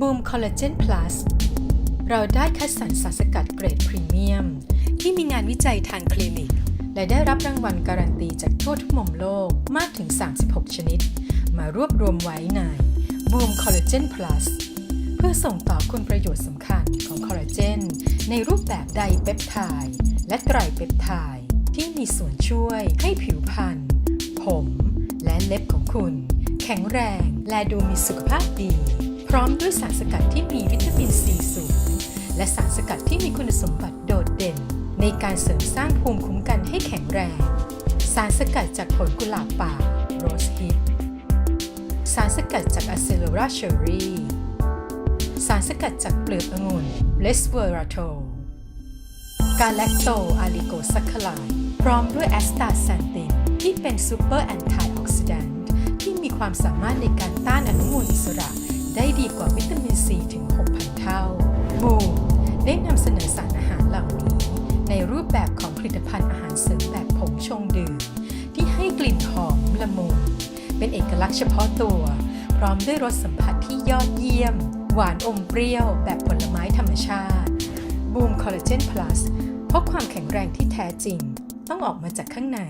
บูมคอลลาเจนพลัสเราได้คัดสรรสารสกัดเกรดพรีเมียม ที่มีงานวิจัยทางคลินิก และได้รับรางวัลการันตีจากทั่วทุกมุมโลกมากถึง 36 ชนิด มารวบรวมไว้ในบูมคอลลาเจนพลัสเพื่อส่งต่อคุณประโยชน์สำคัญของคอลลาเจน ในรูปแบบไดเปปไทด์และไตรเปปไทด์ที่มีส่วนช่วยให้ผิวพรรณผม และเล็บของคุณ แข็งแรงและดูมีสุขภาพดี ร้อมด้วยสารสกัดที่มีวิตามินซีสูง และสารสกัดที่มีคุณสมบัติโดดเด่น ในการเสริมสร้างภูมิคุ้มกันให้แข็งแรง สารสกัดจากผลกุหลาบป่าโรสฮิปสารสกัดจากอะเซโลราเชอรี่ สารสกัดจากเปลือกองุ่นเลสเวอราโทกาแลคโตอะลิโกซัคคลายพร้อมด้วยแอสตาแซนตินที่เป็นซูเปอร์แอนตี้ออกซิแดนต์ที่มีความสามารถในการต้านอนุมูลอิสระ ได้ดีกว่าวิตามินซีถึง 6,000 เท่า บูมได้นำเสนอสารอาหารเหล่านี้ ในรูปแบบของผลิตภัณฑ์อาหารเสริมแบบผงชงดื่ม ที่ให้กลิ่นหอมละมุนเป็นเอกลักษณ์เฉพาะตัว พร้อมด้วยรสสัมผัสที่ยอดเยี่ยม หวานอมเปรี้ยวแบบผลไม้ธรรมชาติ บูมคอลลาเจนพลัสเพราะความแข็งแรงที่แท้จริง ต้องออกมาจากข้างใน